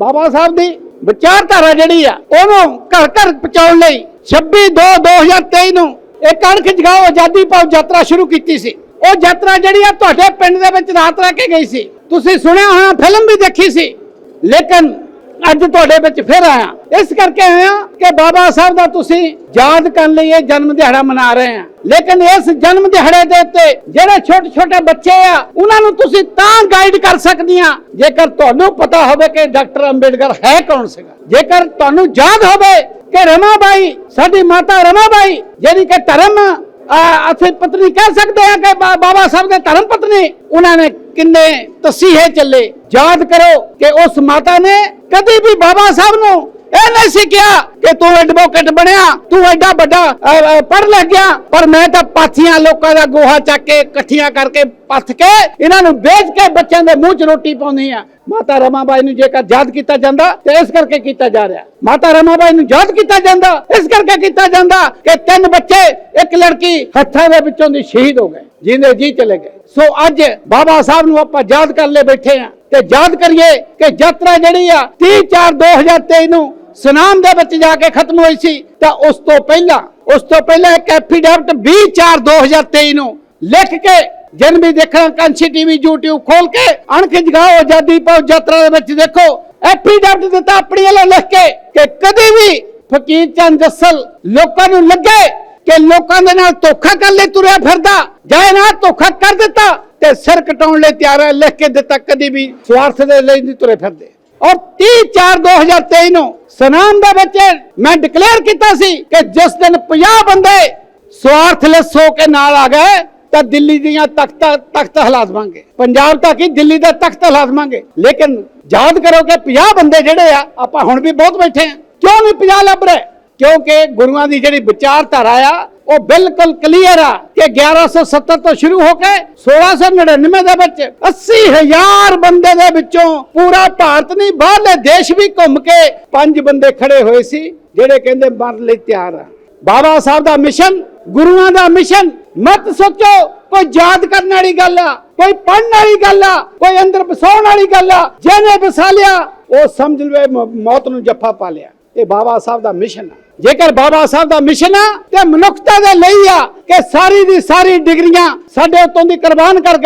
ਬਾਬਾ ਸਾਹਿਬ ਦੀ ਵਿਚਾਰਧਾਰਾ ਜਿਹੜੀ ਆ, ਉਹਨੂੰ ਘਰ ਘਰ ਪਹੁੰਚਾਉਣ ਲਈ 26 2 2023 ਨੂੰ ਇੱਕ ਅਣਖ ਜਗਾਓ, ਆਜ਼ਾਦੀ ਪਾਓ ਯਾਤਰਾ ਸ਼ੁਰੂ ਕੀਤੀ ਸੀ। ਉਹ ਯਾਤਰਾ ਜਿਹੜੀ ਆ ਤੁਹਾਡੇ ਪਿੰਡ ਦੇ ਵਿੱਚ ਰਾਤ ਰਹਿ ਕੇ ਗਈ ਸੀ। ਤੁਸੀਂ ਸੁਣਿਆ ਹੋਣਾ ਫਿਲਮ ਵੀ ਦੇਖੀ ਸੀ। ਲੇਕਿਨ ਅੱਜ ਤੁਹਾਡੇ ਵਿੱਚ ਫਿਰ ਆਇਆ। ਇਸ ਕਰਕੇ ਆਇਆ ਕਿ ਬਾਬਾ ਸਾਹਿਬ ਦਾ ਤੁਸੀਂ ਯਾਦ ਕਰਨ ਲਈ ਇਹ ਜਨਮ ਦਿਹਾੜਾ ਮਨਾ ਰਹੇ ਆ। ਲੇਕਿਨ ਇਸ ਜਨਮ ਦਿਹਾੜੇ ਦੇ ਉੱਤੇ ਜਿਹੜੇ ਛੋਟੇ ਛੋਟੇ ਬੱਚੇ ਆ, ਉਹਨਾਂ ਨੂੰ ਤੁਸੀਂ ਤਾਂ ਗਾਈਡ ਕਰ ਸਕਦੀਆਂ ਜੇਕਰ ਤੁਹਾਨੂੰ ਪਤਾ ਹੋਵੇ ਕਿ ਡਾਕਟਰ ਅੰਬੇਡਕਰ ਹੈ ਕੌਣ ਸੀਗਾ। ਜੇਕਰ ਤੁਹਾਨੂੰ ਯਾਦ ਹੋਵੇ ਕਿ ਰਮਾਬਾਈ, ਸਾਡੀ ਮਾਤਾ ਰਮਾਬਾਈ, ਜਿਹੜੀ ਕਿ ਧਰਮ ਅਸੀਂ ਪਤਨੀ ਕਹਿ ਸਕਦੇ ਆ ਕਿ ਬਾਬਾ ਸਾਹਿਬ ਦੇ ਧਰਮ ਪਤਨੀ, ਉਹਨਾਂ ਨੇ ਕਿੰਨੇ ਤਸੀਹੇ ਚੱਲੇ। ਯਾਦ ਕਰੋ ਕਿ ਉਸ ਮਾਤਾ ਨੇ ਕਦੇ ਵੀ ਬਾਬਾ ਸਾਹਿਬ ਨੂੰ ਇਹ ਨਹੀਂ ਸੀ ਕਿਹਾ ਕਿ ਤੂੰ ਐਡਵੋਕੇਟ ਬਣਿਆ, ਤੂੰ ਐਡਾ ਵੱਡਾ ਪੜ ਲਿਖ ਗਿਆ। ਪਰ ਮੈਂ ਤਾਂ ਪਾਥੀਆਂ ਲੋਕਾਂ ਦਾ ਗੋਹਾ ਚੱਕ ਕੇ, ਇਕੱਠੀਆਂ ਕਰਕੇ ਪੱਥ ਕੇ ਇਹਨਾਂ ਨੂੰ ਵੇਚ ਕੇ ਬੱਚਿਆਂ ਦੇ ਮੂੰਹ 'ਚ ਰੋਟੀ ਪਾਉਂਦੀ ਆ ਮਾਤਾ ਰਮਾਬਾਈ ਨੂੰ ਜੇਕਰ ਯਾਦ ਕੀਤਾ ਜਾਂਦਾ, ਤੇ ਇਸ ਕਰਕੇ ਕੀਤਾ ਜਾ ਰਿਹਾ। ਮਾਤਾ ਰਮਾਬਾਈ ਨੂੰ ਯਾਦ ਕੀਤਾ ਜਾਂਦਾ, ਇਸ ਕਰਕੇ ਕੀਤਾ ਜਾਂਦਾ ਕਿ ਤਿੰਨ ਬੱਚੇ, ਇੱਕ ਲੜਕੀ ਹੱਥਾਂ ਦੇ ਵਿੱਚੋਂ ਦੀ ਸ਼ਹੀਦ ਹੋ ਗਏ, ਜਿੰਦੇ ਜੀ ਚਲੇ ਗਏ। ਸੋ ਅੱਜ ਬਾਬਾ ਸਾਹਿਬ ਨੂੰ ਆਪਾਂ ਯਾਦ ਕਰ ਲੈ ਬੈਠੇ ਆ ਤੇ ਯਾਦ ਕਰੀਏ ਕਿ ਯਾਤਰਾ ਜਿਹੜੀ ਆ 30 4 2023 ਨੂੰ ਸੁਨਾਮ ਦੇ ਵਿੱਚ ਜਾ ਕੇ ਖਤਮ ਹੋਈ ਸੀ, ਤਾਂ ਉਸ ਤੋਂ ਪਹਿਲਾਂ ਉਸ ਤੋਂ ਪਹਿਲਾਂ ਇੱਕ ਐਫੀਡੈਵਿਟ 20 4 2023 ਨੂੰ ਲਿਖ ਕੇ ਜਨ ਵੀ ਦੇਖਣਾ, ਕਾਂਸੀ ਟੀਵੀ, YouTube ਖੋਲ ਕੇ ਅਣਖ ਜਗਾਓ, ਆਜ਼ਾਦੀ ਪਾਓ, ਯਾਤਰਾ ਦੇ ਵਿੱਚ ਦੇਖੋ। ਐਫੀਡੈਵਿਟ ਦਿੱਤਾ ਆਪਣੀ ਵੱਲੋਂ ਲਿਖ ਕੇ ਕਿ ਕਦੇ ਵੀ ਫਕੀਰ ਚੰਦ ਜੱਸਲ ਲੋਕਾਂ ਨੂੰ ਲੱਗੇ ਕਿ ਲੋਕਾਂ ਦੇ ਨਾਲ ਧੋਖਾ ਕਰਨ ਲਈ ਤੁਰਿਆ ਫਿਰਦਾ, ਜਾਂ ਇਹਨਾਂ ਧੋਖਾ ਕਰ ਦਿੱਤਾ ਤੇ ਸਿਰ ਕਟਾਉਣ ਲਈ ਤਿਆਰ ਹੈ, ਲਿਖ ਕੇ ਦਿੱਤਾ ਕਦੀ ਵੀ ਸਵਾਰਥ ਦੇ ਲਈ ਨਹੀਂ ਤੁਰੇ ਫਿਰਦੇ। ਔਰ 30 4 2023 ਨੂੰ ਸਨਾਮ ਦੇ ਵਿੱਚ ਮੈਂ ਡਿਕਲੇਅਰ ਕੀਤਾ ਸੀ ਕਿ ਜਿਸ ਦਿਨ 50 ਬੰਦੇ ਸਵਾਰਥਲੈਸ ਹੋ ਕੇ ਨਾਲ ਆ ਗਏ, ਤਾਂ ਦਿੱਲੀ ਦੀਆਂ ਤਖਤ ਤਖਤ ਹਲਾ ਦੇਵਾਂਗੇ ਪੰਜਾਬ ਤੱਕ ਹੀ ਦਿੱਲੀ ਦਾ ਤਖਤ ਹਲਾ ਦੇਵਾਂਗੇ ਲੇਕਿਨ ਯਾਦ ਕਰੋ ਕਿ 50 ਬੰਦੇ ਜਿਹੜੇ ਆ, ਆਪਾਂ ਹੁਣ ਵੀ ਬਹੁਤ ਬੈਠੇ ਆ ਕਿਉਂ ਨਹੀਂ 50 ਲੱਭ ਰਹੇ? ਕਿਉਂਕਿ ਗੁਰੂਆਂ ਦੀ ਜਿਹੜੀ ਵਿਚਾਰਧਾਰਾ ਆ ਉਹ ਬਿਲਕੁਲ ਕਲੀਅਰ ਆ ਕਿ 1170 ਤੋਂ ਸ਼ੁਰੂ ਹੋ ਕੇ 1699 ਦੇ ਵਿੱਚ 80000 ਬੰਦੇ ਦੇ ਵਿੱਚੋਂ ਪੂਰਾ ਭਾਰਤ ਨਹੀਂ, ਬਾਹਰਲੇ ਦੇਸ਼ ਵੀ ਘੁੰਮ ਕੇ ਪੰਜ ਬੰਦੇ ਖੜੇ ਹੋਏ ਸੀ, ਜਿਹੜੇ ਕਹਿੰਦੇ ਮਰਨ ਲਈ ਤਿਆਰ ਆ। ਬਾਬਾ ਸਾਹਿਬ ਦਾ ਮਿਸ਼ਨ, ਗੁਰੂਆਂ ਦਾ ਮਿਸ਼ਨ, ਮਤ ਸੋਚੋ, ਕੋਈ ਯਾਦ ਕਰਨ ਵਾਲੀ ਗੱਲ ਆ, ਕੋਈ ਪੜਨ ਵਾਲੀ ਗੱਲ ਆ, ਕੋਈ ਅੰਦਰ ਵਸਾਉਣ ਵਾਲੀ ਗੱਲ ਆ, ਜਿਹਨੇ ਵਸਾ ਲਿਆ, ਉਹ ਸਮਝ ਲਵੇ ਮੌਤ ਨੂੰ ਜੱਫਾ ਪਾ ਲਿਆ। ਇਹ ਬਾਬਾ ਸਾਹਿਬ ਦਾ ਮਿਸ਼ਨ ਆ। ਜੇਕਰ ਬਾਬਾ ਸਾਹਿਬ ਦਾ ਮਿਸ਼ਨ ਆ ਤੇ ਮਨੁੱਖਤਾ ਦੇ ਲਈ ਆ ਕਿ ਸਾਰੀ ਦੀ ਸਾਰੀ ਡਿਗਰੀਆਂ ਸਾਡੇ ਉਤੋਂ ਦੀ ਕੁਰਬਾਨ ਕਰ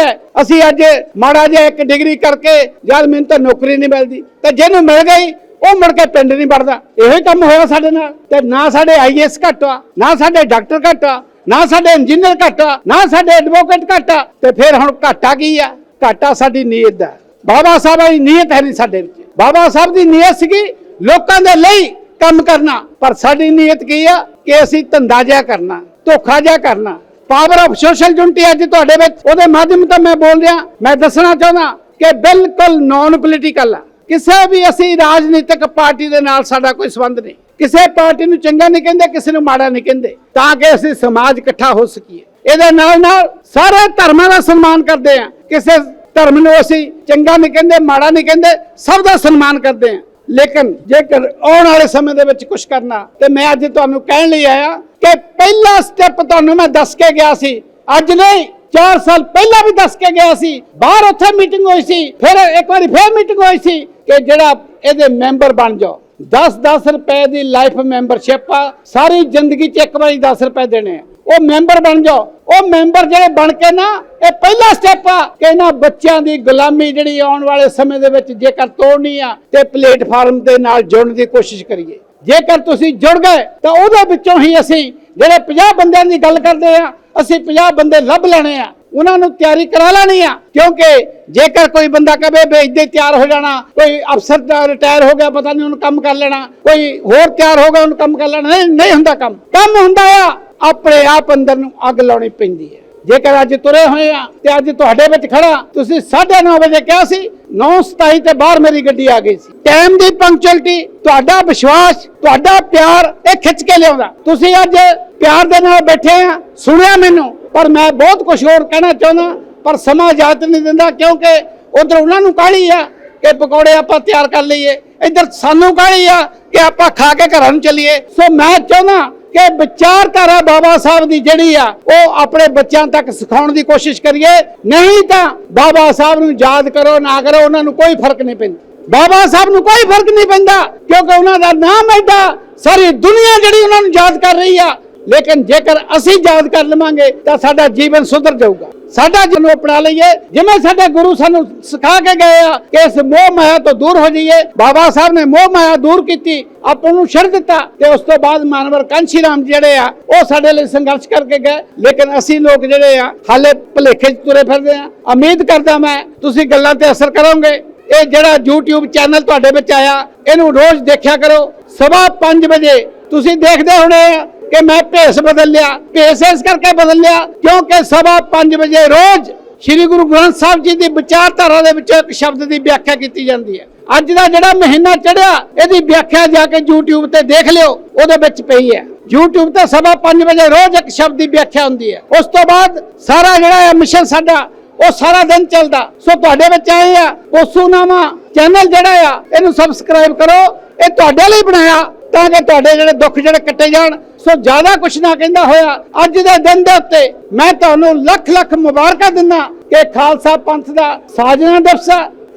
ਅਸੀਂ ਅੱਜ ਮਾੜਾ ਜਿਹਾ ਇੱਕ ਡਿਗਰੀ ਕਰਕੇ ਜਦ ਮੈਨੂੰ ਤਾਂ ਨੌਕਰੀ ਨਹੀਂ ਮਿਲਦੀ, ਤੇ ਜਿਹਨੂੰ ਮਿਲ ਗਈ, ਉਹ ਮੁੜ ਕੇ ਪਿੰਡ ਨਹੀਂ ਵੜਦਾ। ਇਹੋ ਹੀ ਕੰਮ ਹੋਇਆ ਸਾਡੇ ਨਾਲ। ਤੇ ਨਾ ਸਾਡੇ ਆਈਐਸ ਘੱਟ ਆ, ਨਾ ਸਾਡੇ ਡਾਕਟਰ ਘੱਟ ਆ, ਨਾ ਸਾਡੇ ਇੰਜੀਨੀਅਰ ਘੱਟ ਆ, ਨਾ ਸਾਡੇ ਐਡਵੋਕੇਟ ਘੱਟ ਆ, ਤੇ ਫਿਰ ਹੁਣ ਘਾਟਾ ਕੀ ਆ? ਘਾਟਾ ਸਾਡੀ ਨੀਅਤ ਦਾ। ਬਾਬਾ ਸਾਹਿਬ ਦੀ ਨੀਅਤ ਹੈ ਨਹੀਂ ਸਾਡੇ ਵਿੱਚ। ਬਾਬਾ ਸਾਹਿਬ ਦੀ ਨੀਅਤ ਸੀਗੀ ਲੋਕਾਂ ਦੇ ਲਈ ਕੰਮ ਕਰਨਾ, ਪਰ ਸਾਡੀ ਨੀਅਤ ਕੀ ਆ? ਕਿ ਅਸੀਂ ਧੰਦਾ ਜਿਹਾ ਕਰਨਾ, ਧੋਖਾ ਜਿਹਾ ਕਰਨਾ। ਪਾਵਰ ਆਫ ਸੋਸ਼ਲ ਯੂਨਿਟੀ ਅੱਜ ਤੁਹਾਡੇ ਵਿੱਚ, ਉਹਦੇ ਮਾਧਿਅਮ ਤੋਂ ਮੈਂ ਬੋਲ ਰਿਹਾ। ਮੈਂ ਦੱਸਣਾ ਚਾਹੁੰਦਾ ਕਿ ਬਿਲਕੁਲ ਨਾਨ ਪੋਲੀਟੀਕਲ ਆ। ਕਿਸੇ ਵੀ ਅਸੀਂ ਰਾਜਨੀਤਿਕ ਪਾਰਟੀ ਦੇ ਨਾਲ ਸਾਡਾ ਕੋਈ ਸੰਬੰਧ ਨਹੀਂ। ਕਿਸੇ ਪਾਰਟੀ ਨੂੰ ਚੰਗਾ ਨਹੀਂ ਕਹਿੰਦੇ, ਕਿਸੇ ਨੂੰ ਮਾੜਾ ਨਹੀਂ ਕਹਿੰਦੇ, ਤਾਂ ਕਿ ਅਸੀਂ ਸਮਾਜ ਇਕੱਠਾ ਹੋ ਸਕੀਏ। ਇਹਦੇ ਨਾਲ ਨਾਲ ਸਾਰੇ ਧਰਮਾਂ ਦਾ ਸਨਮਾਨ ਕਰਦੇ ਆ। ਕਿਸੇ ਧਰਮ ਨੂੰ ਅਸੀਂ ਚੰਗਾ ਨਹੀਂ ਕਹਿੰਦੇ, ਮਾੜਾ ਨਹੀਂ ਕਹਿੰਦੇ, ਸਭ ਦਾ ਸਨਮਾਨ ਕਰਦੇ ਆ। ਲੇਕਿਨ ਜੇਕਰ ਆਉਣ ਵਾਲੇ ਸਮੇਂ ਦੇ ਵਿੱਚ ਕੁਝ ਕਰਨਾ, ਤੇ ਮੈਂ ਅੱਜ ਤੁਹਾਨੂੰ ਕਹਿਣ ਲਈ ਆਇਆ ਕਿ ਪਹਿਲਾ ਸਟੈਪ ਤੁਹਾਨੂੰ ਮੈਂ ਦੱਸ ਕੇ ਗਿਆ ਸੀ। ਅੱਜ ਨਹੀਂ 4 ਸਾਲ ਪਹਿਲਾਂ ਵੀ ਦੱਸ ਕੇ ਗਿਆ ਸੀ। ਬਾਹਰ ਉੱਥੇ ਮੀਟਿੰਗ ਹੋਈ ਸੀ, ਫਿਰ ਇੱਕ ਵਾਰੀ ਫਿਰ ਮੀਟਿੰਗ ਹੋਈ ਸੀ ਕਿ ਜਿਹੜਾ ਇਹਦੇ ਮੈਂਬਰ ਬਣ ਜਾਓ। 10-10 ਰੁਪਏ ਦੀ ਲਾਈਫ ਮੈਂਬਰਸ਼ਿਪ ਆ, ਸਾਰੀ ਜ਼ਿੰਦਗੀ 'ਚ ਇੱਕ ਵਾਰੀ 10 ਰੁਪਏ ਦੇਣੇ ਆ। ਉਹ ਮੈਂਬਰ ਬਣ ਜਾਓ। ਉਹ ਮੈਂਬਰ ਜਿਹੜੇ ਬਣ ਕੇ ਨਾ, ਇਹ ਪਹਿਲਾ ਸਟੈਪ ਆ ਕਿ ਇਹਨਾਂ ਬੱਚਿਆਂ ਦੀ ਗੁਲਾਮੀ ਜਿਹੜੀ ਆਉਣ ਵਾਲੇ ਸਮੇਂ ਦੇ ਵਿੱਚ ਜੇਕਰ ਤੋੜਨੀ ਆ ਤੇ ਪਲੇਟਫਾਰਮ ਦੇ ਨਾਲ ਜੁੜਨ ਦੀ ਕੋਸ਼ਿਸ਼ ਕਰੀਏ। ਜੇਕਰ ਤੁਸੀਂ ਜੁੜ ਗਏ, ਤਾਂ ਉਹਦੇ ਵਿੱਚੋਂ ਹੀ ਅਸੀਂ ਜਿਹੜੇ 50 ਬੰਦਿਆਂ ਦੀ ਗੱਲ ਕਰਦੇ ਆ, ਅਸੀਂ 50 ਬੰਦੇ ਲੱਭ ਲੈਣੇ ਆ। ਉਹਨਾਂ ਨੂੰ ਤਿਆਰੀ ਕਰਾ ਲੈਣੀ ਆ, ਕਿਉਂਕਿ ਜੇਕਰ ਕੋਈ ਬੰਦਾ ਕਵੇ ਵੀ ਤਿਆਰ ਹੋ ਜਾਣਾ, ਕੋਈ ਅਫਸਰ ਰਿਟਾਇਰ ਹੋ ਗਿਆ, ਪਤਾ ਨਹੀਂ ਉਹਨੂੰ ਕੰਮ ਕਰ ਲੈਣਾ, ਕੋਈ ਹੋਰ ਤਿਆਰ ਹੋ ਗਿਆ, ਉਹਨੂੰ ਕੰਮ ਕਰ ਲੈਣਾ ਨਹੀਂ ਹੁੰਦਾ ਕੰਮ। ਕੰਮ ਹੁੰਦਾ ਆ ਆਪਣੇ ਆਪ ਅੰਦਰ ਨੂੰ ਅੱਗ ਲਾਉਣੀ ਪੈਂਦੀ ਹੈ। ਜੇਕਰ ਅੱਜ ਤੁਰੇ ਹੋਏ ਆ ਤੇ ਅੱਜ ਤੁਹਾਡੇ ਵਿੱਚ ਖੜਾ, ਤੁਸੀਂ 9:30 ਵਜੇ ਕਿਹਾ ਸੀ 9:27 ਤੇ ਬਾਹਰ ਮੇਰੀ ਗੱਡੀ ਆ ਗਈ ਸੀ। ਟਾਈਮ ਦੀ ਪੰਕਚੁਅਲਿਟੀ ਤੁਹਾਡਾ ਵਿਸ਼ਵਾਸ, ਤੁਹਾਡਾ ਪਿਆਰ, ਇਹ ਖਿੱਚ ਕੇ ਲਿਆਉਂਦਾ। ਤੁਸੀਂ ਅੱਜ ਪਿਆਰ ਦੇ ਨਾਲ ਬੈਠੇ ਆ, ਸੁਣਿਆ ਮੈਨੂੰ, ਪਰ ਮੈਂ ਬਹੁਤ ਕੁਝ ਹੋਰ ਕਹਿਣਾ ਚਾਹੁੰਦਾ, ਪਰ ਸਮਾਂ ਇਜਾਜ਼ਤ ਨਹੀਂ ਦਿੰਦਾ, ਕਿਉਂਕਿ ਉਧਰ ਉਹਨਾਂ ਨੂੰ ਕਾਹਲੀ ਆ ਕਿ ਪਕੌੜੇ ਆਪਾਂ ਤਿਆਰ ਕਰ ਲਈਏ। ਇੱਧਰ ਸਾਨੂੰ ਕਾਹਲੀ ਆ ਕਿ ਆਪਾਂ ਖਾ ਕੇ ਘਰਾਂ ਨੂੰ ਚੱਲੀਏ। ਸੋ ਮੈਂ ਚਾਹੁੰਦਾ ਕਿ ਵਿਚਾਰਧਾਰਾ ਬਾਬਾ ਸਾਹਿਬ ਦੀ ਜਿਹੜੀ ਆ, ਉਹ ਆਪਣੇ ਬੱਚਿਆਂ ਤੱਕ ਸਿਖਾਉਣ ਦੀ ਕੋਸ਼ਿਸ਼ ਕਰੀਏ। ਨਹੀਂ ਤਾਂ ਬਾਬਾ ਸਾਹਿਬ ਨੂੰ ਯਾਦ ਕਰੋ, ਨਾ ਕਰੋ, ਉਹਨਾਂ ਨੂੰ ਕੋਈ ਫ਼ਰਕ ਨਹੀਂ ਪੈਂਦਾ। ਬਾਬਾ ਸਾਹਿਬ ਨੂੰ ਕੋਈ ਫ਼ਰਕ ਨਹੀਂ ਪੈਂਦਾ, ਕਿਉਂਕਿ ਉਹਨਾਂ ਦਾ ਨਾਮ ਐਡਾ ਸਾਰੀ ਦੁਨੀਆ ਜਿਹੜੀ ਉਹਨਾਂ ਨੂੰ ਯਾਦ ਕਰ ਰਹੀ ਆ ਲੇਕਿਨ ਜੇਕਰ ਅਸੀਂ ਯਾਦ ਕਰ ਲਵਾਂਗੇ ਤਾਂ ਸਾਡਾ ਜੀਵਨ ਸੁਧਰ ਜਾਊਗਾ। ਸਾਡਾ ਜੀਵਨ ਅਪਣਾ ਲਈਏ, ਜਿਵੇਂ ਸਾਡੇ ਗੁਰੂ ਸਾਨੂੰ ਸਿਖਾ ਕੇ ਗਏ ਆ ਕਿ ਇਸ ਮੋਹ ਮਾਇਆ ਤੋਂ ਦੂਰ ਹੋ ਜਾਈਏ। ਬਾਬਾ ਸਾਹਿਬ ਨੇ ਮੋਹ ਮਾਇਆ ਦੂਰ ਕੀਤੀ, ਆਪਾਂ ਨੂੰ ਛੱਡ ਦਿੱਤਾ ਤੇ ਉਸ ਤੋਂ ਬਾਅਦ ਮਾਨਵਰ ਕਾਂਸ਼ੀ ਰਾਮ ਜਿਹੜੇ ਆ, ਉਹ ਸਾਡੇ ਲਈ ਸੰਘਰਸ਼ ਕਰਕੇ ਗਏ। ਲੇਕਿਨ ਅਸੀਂ ਲੋਕ ਜਿਹੜੇ ਆ, ਹਾਲੇ ਭਲੇਖੇ 'ਚ ਤੁਰੇ ਫਿਰਦੇ ਆ। ਉਮੀਦ ਕਰਦਾ ਮੈਂ ਤੁਸੀਂ ਗੱਲਾਂ ਤੇ ਅਸਰ ਕਰੋਗੇ। ਇਹ ਜਿਹੜਾ YouTube ਚੈਨਲ ਤੁਹਾਡੇ ਵਿੱਚ ਆਇਆ, ਇਹਨੂੰ ਰੋਜ਼ ਦੇਖਿਆ ਕਰੋ। ਸਵਾ 5 ਵਜੇ ਤੁਸੀਂ ਦੇਖਦੇ ਹੋਣੇ ਆ ਕਿ ਮੈਂ ਭੇਸ ਬਦਲ ਲਿਆ ਭੇਸ ਇਸ ਕਰਕੇ ਬਦਲ ਲਿਆ ਕਿਉਂਕਿ ਸਵਾ 5 ਵਜੇ ਰੋਜ਼ ਸ੍ਰੀ ਗੁਰੂ ਗ੍ਰੰਥ ਸਾਹਿਬ ਜੀ ਦੀ ਵਿਚਾਰਧਾਰਾ ਦੇ ਵਿੱਚ ਇੱਕ ਸ਼ਬਦ ਦੀ ਵਿਆਖਿਆ ਕੀਤੀ ਜਾਂਦੀ ਹੈ। ਅੱਜ ਦਾ ਜਿਹੜਾ ਮਹੀਨਾ ਚੜਿਆ ਇਹਦੀ ਵਿਆਖਿਆ ਜਾ ਕੇ YouTube ਤੇ ਦੇਖ ਲਿਓ, ਉਹਦੇ ਵਿੱਚ ਪਈ ਹੈ। YouTube ਤੇ ਸਵਾ 5 ਵਜੇ ਰੋਜ਼ ਇੱਕ ਸ਼ਬਦ ਦੀ ਵਿਆਖਿਆ ਹੁੰਦੀ ਹੈ। ਉਸ ਤੋਂ ਬਾਅਦ ਸਾਰਾ ਜਿਹੜਾ ਹੈ ਮਿਸ਼ਨ ਸਾਡਾ, ਉਹ ਸਾਰਾ ਦਿਨ ਚੱਲਦਾ। ਸੋ ਤੁਹਾਡੇ ਵਿੱਚ ਆਏ ਆ ਉਸੂ ਪੋਸੂਨਾਮਾ ਚੈਨਲ ਜਿਹੜਾ ਆ, ਇਹਨੂੰ ਸਬਸਕ੍ਰਾਈਬ ਕਰੋ। ਇਹ ਤੁਹਾਡੇ ਲਈ ਬਣਾਇਆ ਤਾਂ ਕਿ ਤੁਹਾਡੇ ਜਿਹੜੇ ਦੁੱਖ ਜਿਹੜੇ ਕੱਟੇ ਜਾਣ, ਸੋ ਜ਼ਿਆਦਾ ਕੁਛ ਨਾ ਕਹਿੰਦਾ ਹੋਇਆ। ਅੱਜ ਦੇ ਦਿਨ ਦੇ ਉੱਤੇ ਮੈਂ ਤੁਹਾਨੂੰ ਲੱਖ ਲੱਖ ਮੁਬਾਰਕਾਂ ਦਿੰਦਾ ਕਿ ਖਾਲਸਾ ਪੰਥ ਦਾ ਸਾਜਣਾ ਦਿਵਸ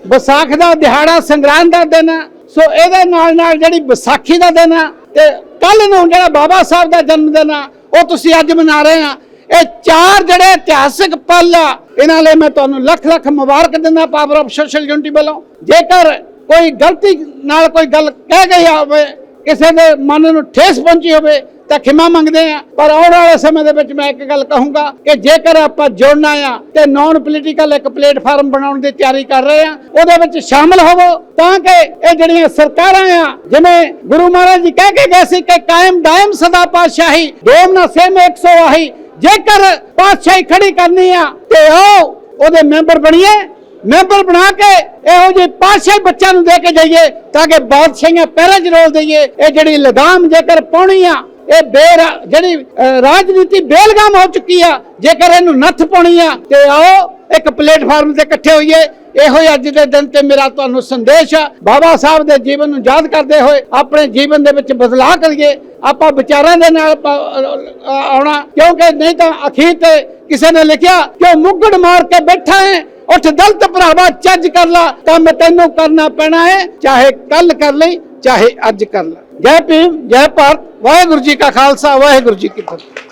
ਵਿਸਾਖ ਦਾ ਦਿਹਾੜਾ, ਸੰਗਰਾਂਦ ਦਾ ਦਿਨ ਸੋ ਇਹਦੇ ਨਾਲ ਨਾਲ ਜਿਹੜੀ ਵਿਸਾਖੀ ਦਾ ਦਿਨ ਆ ਤੇ ਕੱਲ ਨੂੰ ਜਿਹੜਾ ਬਾਬਾ ਸਾਹਿਬ ਦਾ ਜਨਮ ਦਿਨ ਆ ਉਹ ਤੁਸੀਂ ਅੱਜ ਮਨਾ ਰਹੇ ਆ ਇਹ ਚਾਰ ਜਿਹੜੇ ਇਤਿਹਾਸਿਕ ਪਲ ਆ, ਇਹਨਾਂ ਲਈ ਮੈਂ ਤੁਹਾਨੂੰ ਲੱਖ ਲੱਖ ਮੁਬਾਰਕ ਦਿੰਦਾ ਪਾਵਰ ਆਫ ਸੋਸ਼ਲ ਯੂਨਿਟੀ ਵੱਲੋਂ। ਜੇਕਰ ਕੋਈ ਗਲਤੀ ਨਾਲ ਕੋਈ ਗੱਲ ਕਹਿ ਗਈ ਹੋਵੇ ਕਿਸੇ ਦੇ ਮਨ ਨੂੰ ਠੇਸ ਪਹੁੰਚੀ ਹੋਵੇ ਤਾਂ ਖਿਮਾ ਮੰਗਦੇ ਆ ਪਰ ਆਉਣ ਵਾਲੇ ਸਮੇਂ ਦੇ ਵਿੱਚ ਮੈਂ ਇੱਕ ਗੱਲ ਕਹੂੰਗਾ ਕਿ ਜੇਕਰ ਆਪਾਂ ਜੁੜਨਾ ਆ ਤੇ ਨਾਨ ਪੋਲੀਟੀਕਲ ਇੱਕ ਪਲੇਟਫਾਰਮ ਬਣਾਉਣ ਦੀ ਤਿਆਰੀ ਕਰ ਰਹੇ ਆ ਉਹਦੇ ਵਿੱਚ ਸ਼ਾਮਲ ਹੋਵੋ ਤਾਂ ਕਿ ਇਹ ਜਿਹੜੀਆਂ ਸਰਕਾਰਾਂ ਆ, ਜਿਵੇਂ ਗੁਰੂ ਮਹਾਰਾਜ ਜੀ ਕਹਿ ਕੇ ਗਏ ਸੀ ਕਿ ਕਾਇਮ ਦਾਇਮ ਸਦਾ ਪਾਤਸ਼ਾਹੀ ਦੋਮ ਨਾ ਸੇਮ 100 ਆਹੀ। ਜੇਕਰ ਪਾਤਸ਼ਾਹੀ ਖੜੀ ਕਰਨੀ ਆ ਤੇ ਆਓ, ਉਹਦੇ ਮੈਂਬਰ ਬਣੀਏ। ਮੈਂਬਰ ਬਣਾ ਕੇ ਇਹੋ ਜਿਹੇ ਪਾਤਸ਼ਾਹੀ ਬੱਚਿਆਂ ਨੂੰ ਦੇ ਕੇ ਜਾਈਏ ਤਾਂ ਕਿ ਬਾਦਸ਼ਾਹੀਆਂ ਪੈਰਾਂ 'ਚ ਰੋਲ ਦਈਏ। ਇਹ ਜਿਹੜੀ ਲਗਾਮ ਜੇਕਰ ਪਾਉਣੀ ਆ ਇਹ ਬੇਰ ਜਿਹੜੀ ਰਾਜਨੀਤੀ ਬੇਲਗਾਮ ਹੋ ਚੁੱਕੀ ਆ, ਜੇਕਰ ਇਹਨੂੰ ਨੱਥ ਪਾਉਣੀ ਆ, ਤੇ ਆਓ, ਇੱਕ ਪਲੇਟਫਾਰਮ ਤੇ ਇਕੱਠੇ ਹੋਈਏ। ਇਹੋ ਹੀ ਅੱਜ ਦੇ ਦਿਨ ਤੇ ਮੇਰਾ ਤੁਹਾਨੂੰ ਸੰਦੇਸ਼ ਆ। ਬਾਬਾ ਸਾਹਿਬ ਦੇ ਜੀਵਨ ਨੂੰ ਯਾਦ ਕਰਦੇ ਹੋਏ, ਆਪਣੇ ਜੀਵਨ ਦੇ ਵਿੱਚ ਬਦਲਾਅ ਕਰੀਏ। ਆਪਾਂ ਵਿਚਾਰਾਂ ਦੇ ਨਾਲ ਆਉਣਾ। ਕਿਉਂਕਿ ਨਹੀਂ ਤਾਂ ਅਖੀਰ ਤੇ ਕਿਸੇ ਨੇ ਲਿਖਿਆ ਕਿ ਉਹ ਮੁੱਗੜ ਮਾਰ ਕੇ ਬੈਠਾ ਹੈ ਉੱਠ ਦਲਤ ਭਰਾਵਾ, ਚੱਜ ਕਰ ਲਾ। ਕੰਮ ਤੈਨੂੰ ਕਰਨਾ ਪੈਣਾ ਹੈ ਚਾਹੇ ਕੱਲ ਕਰ ਲਈ ਚਾਹੇ ਅੱਜ ਕਰ ਲੈ। ਜੈ ਭੀਮ, ਜੈ ਭਾਰਤ, ਵਾਹਿਗੁਰੂ ਜੀ ਕਾ ਖਾਲਸਾ, ਵਾਹਿਗੁਰੂ ਜੀ ਕੀ ਫਤਿਹ।